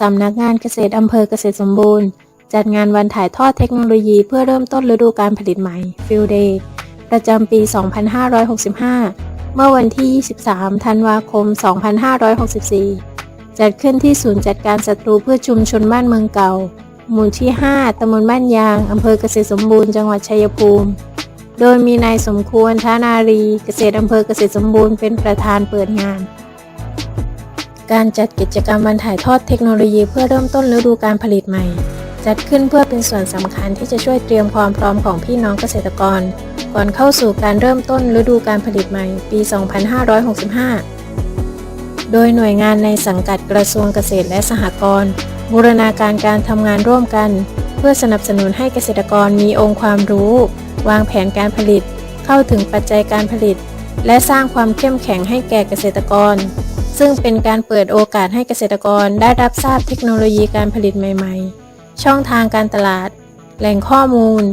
สำนักงานเกษตรอำเภอเกษตรสมบูรณ์ จัดงานวันถ่ายทอดเทคโนโลยีเพื่อเริ่มต้นฤดูการผลิตใหม่ Field Day ประจำปี 2565 เมื่อวันที่ 23 ธันวาคม 2564 จัดขึ้นที่ศูนย์จัดการศัตรูพืชชุมชนบ้านเมืองเก่า หมู่ที่ 5ตำบลบ้านยาง อำเภอเกษตรสมบูรณ์ จังหวัดชัยภูมิ โดยมีนายสมควรทานารี เกษตรอำเภอเกษตรสมบูรณ์เป็นประธานเปิดงาน การจัดกิจกรรมวันถ่ายทอดเทคโนโลยีเพื่อเริ่มต้นฤดูการผลิตใหม่ จัดขึ้นเพื่อเป็นส่วนสำคัญที่จะช่วยเตรียมความพร้อมของพี่น้องเกษตรกร ก่อนเข้าสู่การเริ่มต้นฤดูการผลิตใหม่ ปี 2565 โดยหน่วยงานในสังกัดกระทรวงเกษตรและสหกรณ์บูรณาการการทำงานร่วมกัน เพื่อสนับสนุนให้เกษตรกรมีองค์ความรู้ วางแผนการผลิต เข้าถึงปัจจัยการผลิต และสร้างความเข้มแข็งให้แก่เกษตรกร ซึ่งเป็นการเปิดโอกาสให้เกษตรกรได้รับทราบเทคโนโลยีการผลิตใหม่ ๆ ช่องทางการตลาด แหล่งข้อมูล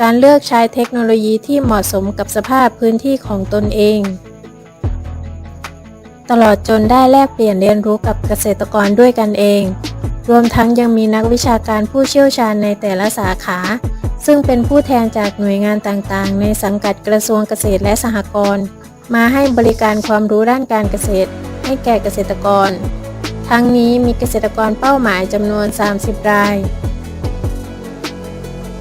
การเลือกใช้เทคโนโลยีที่เหมาะสมกับสภาพพื้นที่ของตนเอง ตลอดจนได้แลกเปลี่ยนเรียนรู้กับเกษตรกรด้วยกันเอง รวมทั้งยังมีนักวิชาการผู้เชี่ยวชาญในแต่ละสาขา ซึ่งเป็นผู้แทนจากหน่วยงานต่างๆ ในสังกัดกระทรวงเกษตรและสหกรณ์มาให้บริการความรู้ด้านการเกษตร ให้แก่เกษตรกร ทั้งนี้มีเกษตรกรเป้าหมายจำนวน 30 ราย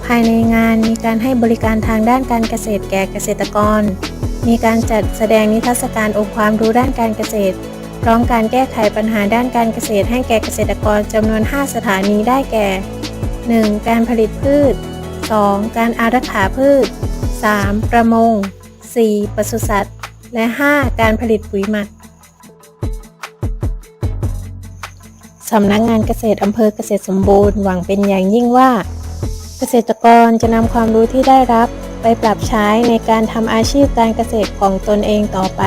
ภายในงานมีการให้บริการทางด้านการเกษตรแก่เกษตรกร มีการจัดแสดงนิทรรศการองค์ความรู้ด้านการเกษตร พร้อมการแก้ไขปัญหาด้านการเกษตรให้แก่เกษตรกรจำนวน 5 สถานีได้แก่ 1. การผลิตพืช 2. การอารักขาพืช 3. ประมง 4. ปศุสัตว์ และ 5. การผลิตปุ๋ยหมัก สำนักงานเกษตรอำเภอเกษตรสมบูรณ์หวังเป็นอย่างยิ่งว่า เกษตรกรจะนำความรู้ที่ได้รับไปปรับใช้ในการทำอาชีพการเกษตรของตนเองต่อไป